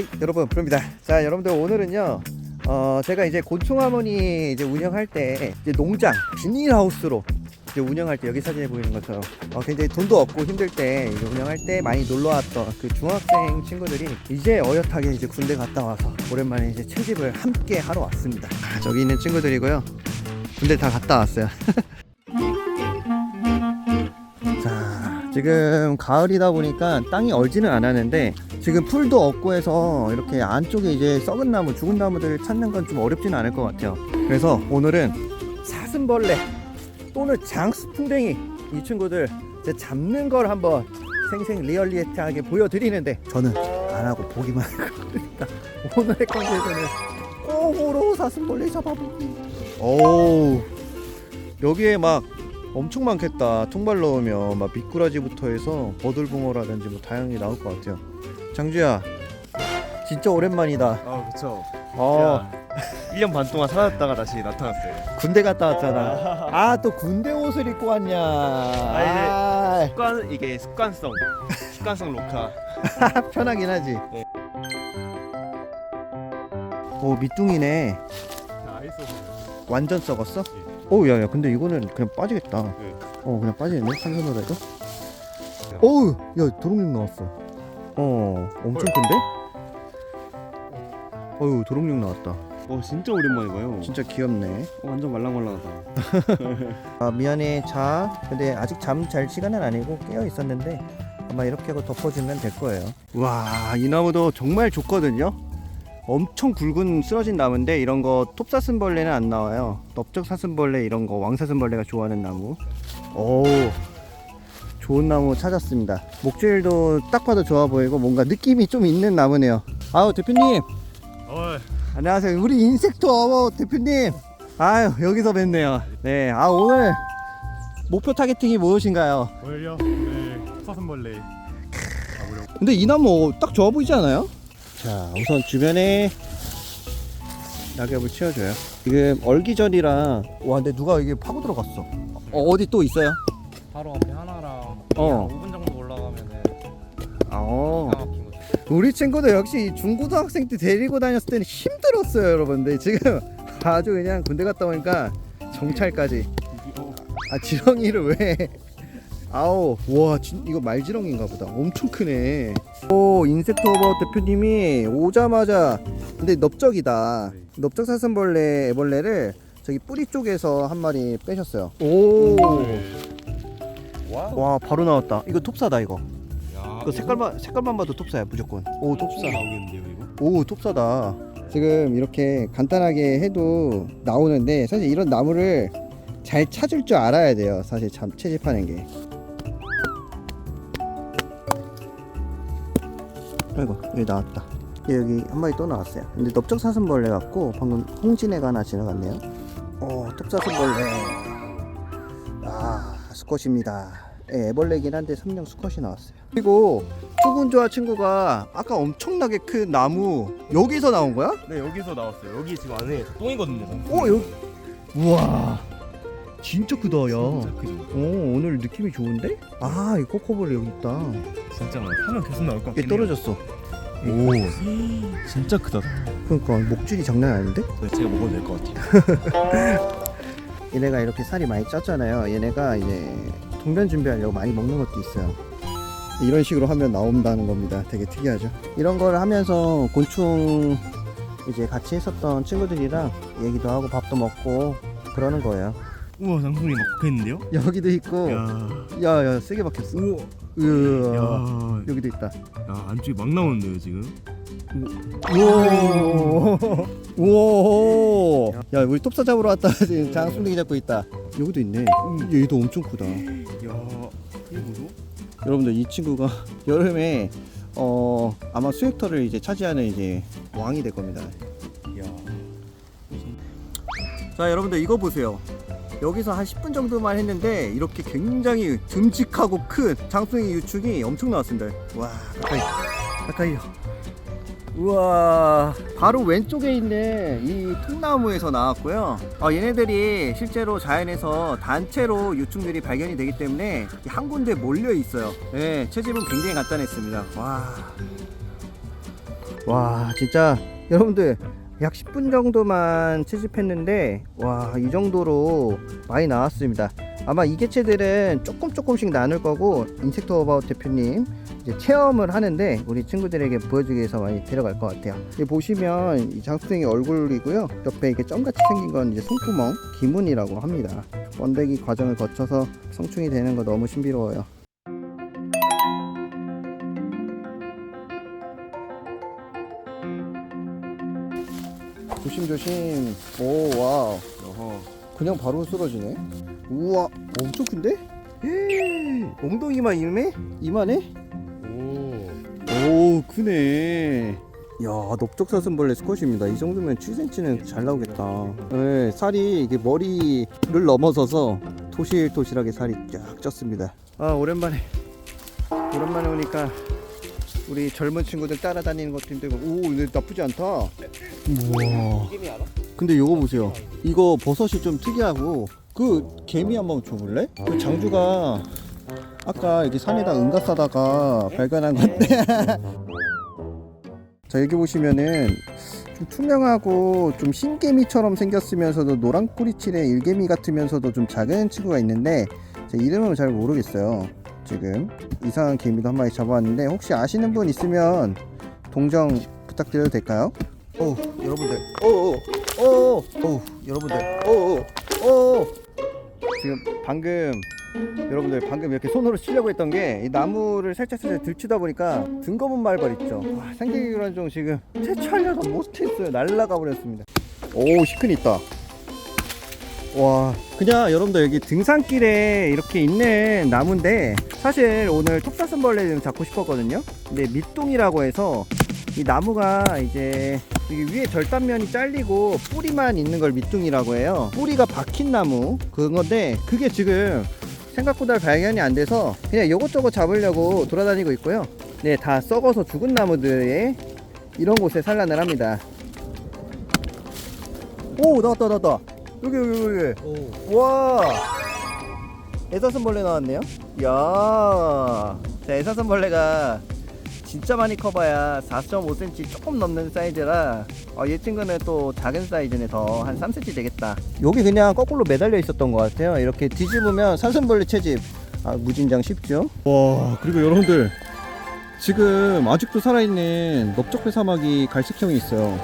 하이 여러분. 부릅니다. 자 여러분들 오늘은요 어 제가 이제 곤충 하모니 이제 운영할 때 이제 농장 비닐하우스로 이제 운영할 때 여기 사진에 보이는 것처럼 어 굉장히 돈도 없고 힘들 때 이제 운영할 때 많이 놀러 왔던 그 중학생 친구들이 이제 어엿하게 이제 군대 갔다 와서 오랜만에 이제 채집을 함께 하러 왔습니다. 아, 저기 있는 친구들이고요. 군대 다 갔다 왔어요. 자 지금 가을이다 보니까 땅이 얼지는 않았는데 지금 풀도 없고 해서 이렇게 안쪽에 이제 썩은 나무 죽은 나무들을 찾는 건 좀 어렵지는 않을 것 같아요 그래서 오늘은 사슴벌레 또는 장수풍뎅이 이 친구들 이제 잡는 걸 한번 생생 리얼리티하게 보여드리는데 저는 안 하고 보기만 할 거니까 오늘의 컨텐츠는 꽁으로 사슴벌레 잡아보기 오 여기에 막 엄청 많겠다. 통발 넣으면 막 미꾸라지부터 해서 버들붕어라든지 뭐 다양하게 나올 것 같아요. 장주야, 진짜 오랜만이다. 아 그쵸 어, 제가 1년 반 동안 사라졌다가 다시 나타났어요 군대 갔다 왔잖아. 아, 또 군대 옷을 입고 왔냐. 아, 습관 이게 습관성 습관성 로카 편하긴 하지. 네. 오, 밑둥이네. 아이소 완전 썩었어? 오, 야, 야, 근데 이거는 그냥 빠지겠다. 네. 어, 그냥. 한 손으로 해도. 어우, 야, 도롱뇽 나왔어. 어, 엄청 큰데? 어유, 도롱뇽 나왔다. 어 진짜 오랜만에 봐요 진짜 귀엽네. 어, 완전 말랑말랑하다 아, 미안해, 자. 근데 아직 잠 잘 시간은 아니고 깨어 있었는데 아마 이렇게 하고 덮어주면 될 거예요. 와, 이 나무도 정말 좋거든요. 엄청 굵은 쓰러진 나무인데 이런 거 톱사슴벌레는 안 나와요. 넓적사슴벌레 이런 거 왕사슴벌레가 좋아하는 나무. 오, 좋은 나무 찾았습니다. 목줄도 딱 봐도 좋아 보이고 뭔가 느낌이 좀 있는 나무네요. 아우 대표님, 어 안녕하세요. 우리 인섹트 어워 대표님. 아유 여기서 뵙네요. 네, 아 오늘 목표 타겟팅이 무엇인가요? 오늘요 네 사슴벌레 가보려고 근데 이 나무 딱 좋아 보이지 않아요? 자, 우선 주변에 낙엽을 치워줘요. 지금 얼기절이라 와, 근데 누가 이게 파고 들어갔어? 어, 어디 또 있어요? 바로 앞에 하나랑 어. 한 5분 정도 올라가면은 어. 기가 막힌 거. 우리 친구들 역시 중고등학생 때 데리고 다녔을 때는 힘들었어요, 여러분들. 지금 아주 그냥 군대 갔다 오니까 정찰까지. 아 지렁이를 왜? 아우 와 진, 이거 말지렁인가 보다 엄청 크네 오 인섹트 오버 대표님이 오자마자 근데 넓적이다 네. 넓적 사슴벌레 애벌레를 저기 뿌리 쪽에서 한 마리 빼셨어요 오 와우 와 바로 나왔다. 이거 톱사다 이거. 야 이거 색깔만 색깔만 봐도 톱사야 무조건. 오 톱사 나오겠는데요 이거? 오 톱사다. 지금 이렇게 간단하게 해도 나오는데 사실 이런 나무를 잘 찾을 줄 알아야 돼요. 사실 참 채집하는 게. 아이고 여기 나왔다. 얘 여기 한 마리 또 나왔어요. 근데 넓적사슴벌레 같고 방금 홍진애가 하나 지나갔네요. 어 톱사슴벌레. 아 수컷입니다. 예, 애벌레긴 한데 삼령 수컷이 나왔어요. 그리고 투군조화 친구가 아까 엄청나게 큰 나무 여기서 나온 거야? 네 여기서 나왔어요. 여기 지금 안에 똥이거든요. 어 여기. 우와. 진짜 크다 야. 진짜 크죠. 오 오늘 느낌이 좋은데? 아 이 코코볼이 여기 있다. 진짜 하면 계속 나올 것 얘 같긴 떨어졌어. 오. 진짜 크다. 그러니까 목줄이 장난 아닌데? 네, 제가 먹어도 될 것 같아요 얘네가 이렇게 살이 많이 쪘잖아요. 얘네가 이제 동변 준비하려고 많이 먹는 것도 있어요. 이런 식으로 하면 나온다는 겁니다. 되게 특이하죠? 이런 걸 하면서 곤충 이제 같이 했었던 친구들이랑 얘기도 하고 밥도 먹고 그러는 거예요 우와 장소리 막 박혀있는데요? 여기도 있고. 야. 야야 세게 박혔어. 우와. 으아 야, 여기도 있다. 야 안쪽에 막 나오는데요 지금? 우와. 우와. 야 우리 톱사 잡으러 왔다. 지금 장순대기 잡고 있다. 여기도 있네. 얘도 엄청 크다. 야 이게 뭐죠? 여러분들 이 친구가 여름에 어 아마 수액터를 이제 차지하는 이제 왕이 될 겁니다. 야. 자 여러분들 이거 보세요 여기서 한 10분 정도만 했는데 이렇게 굉장히 듬직하고 큰 장수이 유축이 엄청 나왔습니다. 와 가까이 가까이요. 우와 바로 왼쪽에 있는 이 통나무에서 나왔고요. 어, 얘네들이 실제로 자연에서 단체로 유충들이 발견이 되기 때문에 한 군데 몰려 있어요. 네 채집은 굉장히 간단했습니다. 와. 와 진짜 여러분들 약 10분 정도만 채집했는데 와 이 정도로 많이 나왔습니다. 아마 이 개체들은 조금 조금씩 나눌 거고 인섹트 어바웃 대표님 이제 체험을 하는데 우리 친구들에게 보여주기 위해서 많이 데려갈 것 같아요. 여기 보시면 이 장수생이 얼굴이고요. 옆에 이렇게 점같이 생긴 건 이제 손구멍 기문이라고 합니다. 번데기 과정을 거쳐서 성충이 되는 거 너무 신비로워요 조심조심 오 와우 어허. 그냥 바로 쓰러지네 우와 엄청 큰데? 에이, 엉덩이만 이만해? 이만해? 오. 오 크네 야 넓적사슴벌레 스컷입니다 이 정도면 7cm는 잘 나오겠다 네, 살이 이게 머리를 넘어서서 토실토실하게 살이 쫙 쪘습니다 아 오랜만에 오랜만에 오니까 우리 젊은 친구들 따라다니는 것도 힘들고 오 근데 나쁘지 않다 우와 알아? 근데 요거 보세요. 이거 버섯이 좀 특이하고 그 개미 한번 줘볼래? 그 장주가 아까 여기 산에다 응가 싸다가 발견한 건데. 자 여기 보시면은 좀 투명하고 좀 흰개미처럼 생겼으면서도 노란 꼬리칠의 일개미 같으면서도 좀 작은 친구가 있는데 제 이름은 잘 모르겠어요. 지금 이상한 개미도 한 마리 잡아왔는데 혹시 아시는 분 있으면 동정 부탁드려도 될까요? 오 여러분들. 오오오오 오, 여러분들. 오오오. 지금 방금 여러분들 방금 이렇게 손으로 치려고 했던 게 이 나무를 살짝 살짝 들추다 보니까 등 검은 말벌 있죠. 와, 생기기란종 지금 채취하려다 못했어요. 날라가 버렸습니다. 오 시큰 있다 와 그냥 여러분들 여기 등산길에 이렇게 있는 나무인데 사실 오늘 톱사슴벌레 좀 잡고 싶었거든요. 근데 밑동이라고 해서 이 나무가 이제 여기 위에 절단면이 잘리고 뿌리만 있는 걸 밑둥이라고 해요. 뿌리가 박힌 나무 그건데 그게 지금 생각보다 발견이 안 돼서 그냥 요것저것 잡으려고 돌아다니고 있고요. 네 다 썩어서 죽은 나무들에 이런 곳에 산란을 합니다. 오 나왔다 나왔다 여기 여기 여기 오. 와. 애사슴벌레 나왔네요? 이야. 자 애사슴벌레가 진짜 많이 커봐야 4.5cm 조금 넘는 사이즈라 어, 얘 친구는 또 작은 사이즈네. 더 한 3cm 되겠다. 여기 그냥 거꾸로 매달려 있었던 것 같아요. 이렇게 뒤집으면 사슴벌레 채집. 아, 무진장 쉽죠? 와 그리고 여러분들 지금 아직도 살아있는 넓적배 사마귀 갈색형이 있어요.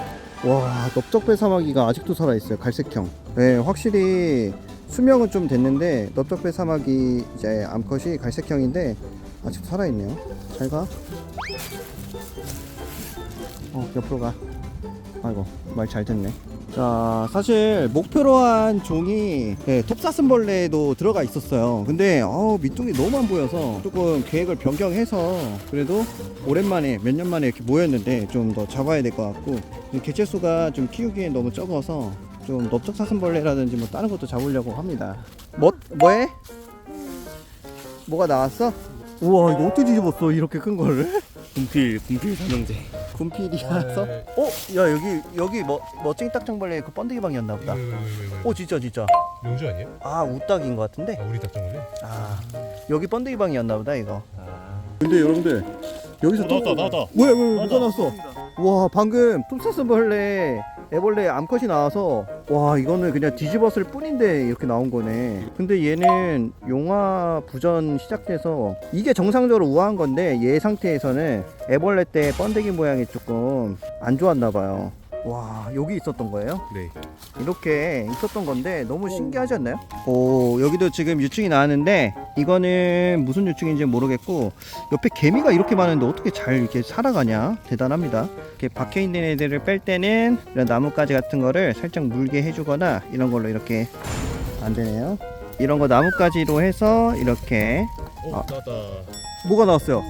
와 넓적배 사마귀가 아직도 살아있어요 갈색형 네 확실히 수명은 좀 됐는데 넓적배 사마귀 이제 암컷이 갈색형인데 아직도 살아있네요. 잘 가. 어 옆으로 가. 아이고 말 잘 듣네. 자 사실 목표로 한 종이 네, 톱사슴벌레도 들어가 있었어요. 근데 어 밑둥이 너무 안 보여서 조금 계획을 변경해서 그래도 오랜만에 몇 년 만에 이렇게 모였는데 좀 더 잡아야 될 것 같고 개체수가 좀 키우기엔 너무 적어서 좀 넓적사슴벌레라든지 뭐 다른 것도 잡으려고 합니다 뭐 뭐해? 뭐가 나왔어? 우와 이거 어떻게 뒤집었어 이렇게 큰 거를? 군필 군필 삼형제. 군필이라서? 어? 야 여기 여기 뭐 멋쟁이 딱정벌레 그 번데기 방이었나 보다 오 진짜 진짜 명주 아니야? 아 우딱인 것 같은데? 아, 우리 닭장원래? 아 여기 번데기 방이었나 보다 이거 아. 근데 여러분들 여기서 어, 나왔다 나왔다. 왜, 왜, 왜, 뭐가 나왔어? 와, 방금 톱사슴벌레 애벌레 암컷이 나와서 와, 이거는 그냥 뒤집었을 뿐인데 이렇게 나온 거네. 근데 얘는 용화 부전 시작돼서 이게 정상적으로 우아한 건데 얘 상태에서는 애벌레 때 번데기 모양이 조금 안 좋았나 봐요. 와, 여기 있었던 거예요? 네. 이렇게 있었던 건데 너무 신기하지 않나요? 오 여기도 지금 유충이 나왔는데 이거는 무슨 유충인지 모르겠고 옆에 개미가 이렇게 많은데 어떻게 잘 이렇게 살아가냐 대단합니다 이렇게 박혀 있는 애들을 뺄 때는 이런 나뭇가지 같은 거를 살짝 물게 해주거나 이런 걸로 이렇게 안 되네요 이런 거 나뭇가지로 해서 이렇게 어 아. 나왔다. 뭐가 나왔어요?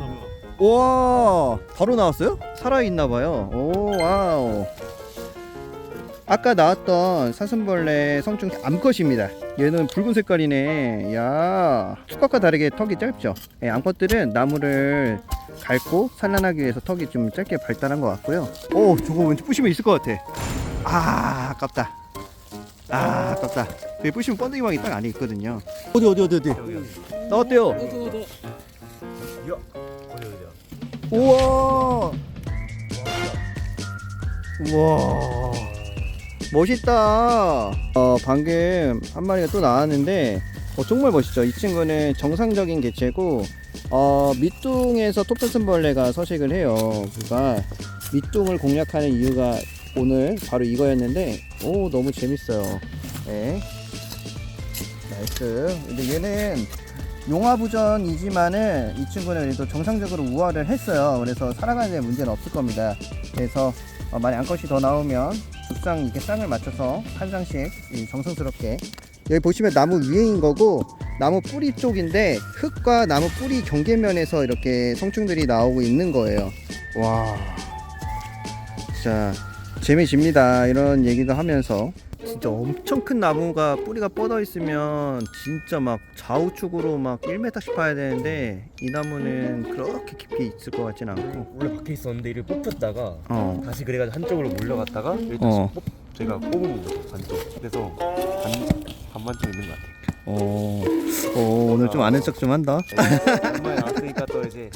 와 바로 나왔어요? 살아있나 봐요 오 와우 아까 나왔던 사슴벌레 성충 암컷입니다. 얘는 붉은 색깔이네. 야 수컷과 다르게 턱이 짧죠? 예, 암컷들은 나무를 밟고 산란하기 위해서 턱이 좀 짧게 발달한 것 같고요. 오 저거 왠지 부시면 있을 것 같아. 아 아깝다. 아 아깝다. 여기 부시면 번데기 방이 딱 안에 있거든요. 어디 어디 어디 어디? 나왔대요? 어디 어디야? 우와! 우와 멋있다. 어 방금 한 마리가 또 나왔는데 어, 정말 멋있죠. 이 친구는 정상적인 개체고 어 밑둥에서 톱사슴벌레가 서식을 해요. 그가 밑둥을 공략하는 이유가 오늘 바로 이거였는데 오 너무 재밌어요. 네 나이스. 근데 얘는 용화부전이지만은 이 친구는 그래도 정상적으로 우화를 했어요. 그래서 살아가는 데 문제는 없을 겁니다. 그래서 어, 만약 암컷이 더 나오면 두쌍 이렇게 쌍을 맞춰서 한 쌍씩 이 정성스럽게. 여기 보시면 나무 위에인 거고 나무 뿌리 쪽인데 흙과 나무 뿌리 경계면에서 이렇게 성충들이 나오고 있는 거예요. 와. 진짜 재미집니다. 이런 얘기도 하면서 진짜 엄청 큰 나무가 뿌리가 뻗어 있으면 진짜 막 좌우측으로 막 1m씩 파야 되는데 이 나무는 그렇게 깊이 있을 것 같진 않고 원래 박혀 있었는데 이를 뽑혔다가 어 다시 그래가지고 한쪽으로 몰려갔다가 이를 다시 어. 뽑 제가 뽑은 거죠 반쪽. 그래서 반 반반쪽 있는 것 같아요. 어, 어, 오늘 좀 아는 척 좀 한다. 정말 나왔으니까 또 이제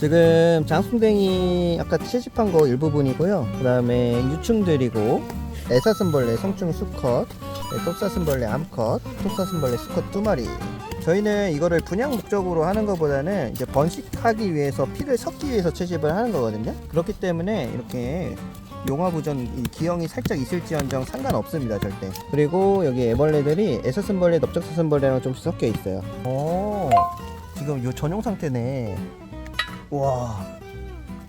지금 장순댕이 아까 채집한 거 일부분이고요. 그 다음에 유충들이고 애사슴벌레 성충 수컷, 네, 톱사슴벌레 암컷, 톱사슴벌레 수컷 두 마리. 저희는 이거를 분양 목적으로 하는 것보다는 이제 번식하기 위해서 피를 섞기 위해서 채집을 하는 거거든요. 그렇기 때문에 이렇게 용화부전 이 기형이 살짝 있을지언정 상관없습니다 절대. 그리고 여기 애벌레들이 애사슴벌레, 넓적사슴벌레랑 좀 섞여 있어요. 오, 지금 요 전용 상태네. 와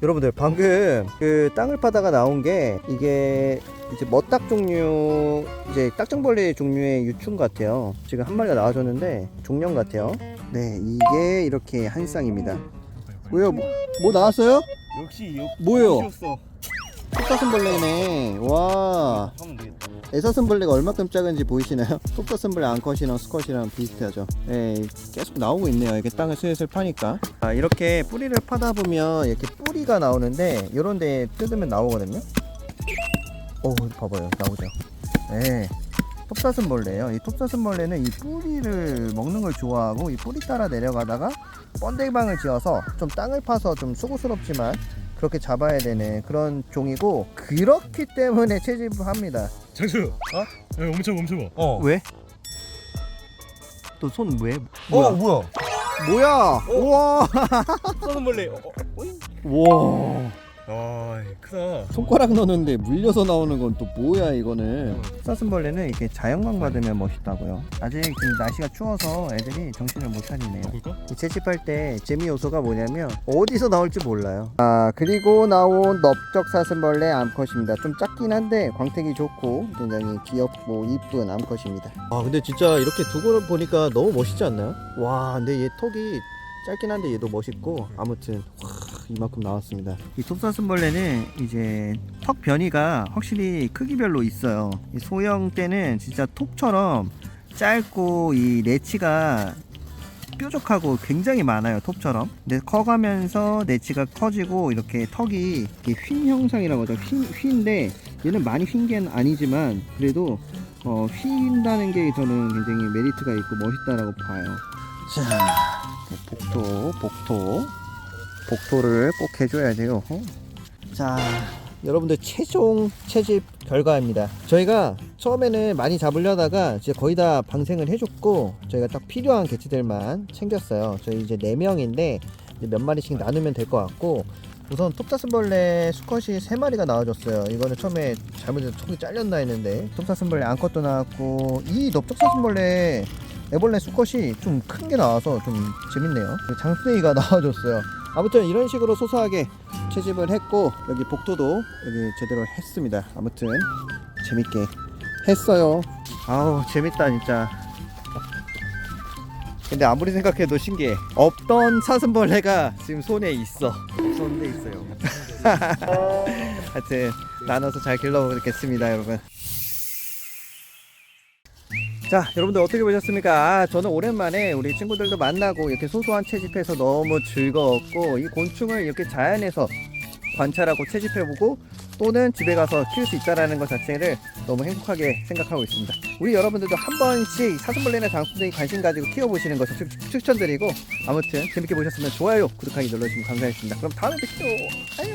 여러분들 방금 그 땅을 파다가 나온 게 이게 이제 머딱 종류 이제 딱정벌레 종류의 유충 같아요 지금 한 마리가 나와줬는데 종령 같아요 네 이게 이렇게 한 쌍입니다 뭐요 뭐, 뭐 나왔어요? 역시 역 뭐요? 역시였어. 톱사슴벌레네 와. 애사슴벌레가 얼마큼 작은지 보이시나요? 톱사슴벌레 암컷이랑 수컷이랑 비슷하죠. 네, 계속 나오고 있네요. 이렇게 땅을 슬슬 파니까. 아, 이렇게 뿌리를 파다 보면 이렇게 뿌리가 나오는데 이런 데 뜯으면 나오거든요. 오, 봐봐요. 나오죠. 네. 톱사슴벌레예요. 이 톱사슴벌레는 이 뿌리를 먹는 걸 좋아하고 이 뿌리 따라 내려가다가 번데방을 지어서 좀 땅을 파서 좀 수고스럽지만 그렇게 잡아야 되는 그런 종이고 그렇기 때문에 채집을 합니다. 장수. 어? 야, 멈춰 멈춰. 어. 왜? 또 손 왜? 어 뭐야? 뭐야? 우와! 썩은 벌레. 어, 어? 우와! 아 크다. 손가락 넣는데 물려서 나오는 건 또 뭐야 이거는? 사슴벌레는 이렇게 자연광 받으면 멋있다고요. 아직 지금 날씨가 추워서 애들이 정신을 못 차리네요. 이 채집할 때 재미 요소가 뭐냐면 어디서 나올지 몰라요. 아 그리고 나온 넓적 사슴벌레 암컷입니다. 좀 작긴 한데 광택이 좋고 굉장히 귀엽고 이쁜 암컷입니다. 아 근데 진짜 이렇게 두고 보니까 너무 멋있지 않나요? 와 근데 얘 턱이 짧긴 한데 얘도 멋있고 아무튼 와, 이만큼 나왔습니다. 이 톱사슴벌레는 이제 턱 변이가 확실히 크기별로 있어요. 이 소형 때는 진짜 톱처럼 짧고 이 내치가 뾰족하고 굉장히 많아요 톱처럼 근데 커가면서 내치가 커지고 이렇게 턱이 휜 형상이라고 하죠 휜, 휜데 얘는 많이 휜 게 아니지만 그래도 어, 휜다는 게 저는 굉장히 메리트가 있고 멋있다라고 봐요 자 복토 복토 복토를 꼭 해줘야 돼요. 어? 자 여러분들 최종 채집 결과입니다. 저희가 처음에는 많이 잡으려다가 이제 거의 다 방생을 해줬고 저희가 딱 필요한 개체들만 챙겼어요. 저희 이제 4명인데 몇 마리씩 나누면 될 것 같고 우선 톱사슴벌레 수컷이 3마리가 나와줬어요. 이거는 처음에 잘못해서 촉이 잘렸나 했는데 톱사슴벌레 암컷도 나왔고 이 넓적사슴벌레 애벌레 수컷이 좀 큰 게 나와서 좀 재밌네요. 장수네이가 나와줬어요. 아무튼 이런 식으로 소소하게 채집을 했고 여기 복도도 여기 제대로 했습니다. 아무튼 재밌게 했어요. 아우 재밌다 진짜. 근데 아무리 생각해도 신기해. 없던 사슴벌레가 지금 손에 있어. 손대 있어요. 하여튼 나눠서 잘 길러보겠습니다 여러분 자 여러분들 어떻게 보셨습니까? 아, 저는 오랜만에 우리 친구들도 만나고 이렇게 소소한 채집해서 너무 즐거웠고 이 곤충을 이렇게 자연에서 관찰하고 채집해보고 또는 집에 가서 키울 수 있다는 것 자체를 너무 행복하게 생각하고 있습니다. 우리 여러분들도 한 번씩 사슴벌레나 장수들이 관심 가지고 키워보시는 것을 추, 추천드리고 아무튼 재밌게 보셨으면 좋아요 구독하기 눌러주시면 감사하겠습니다. 그럼 다음에 뵙죠. 안녕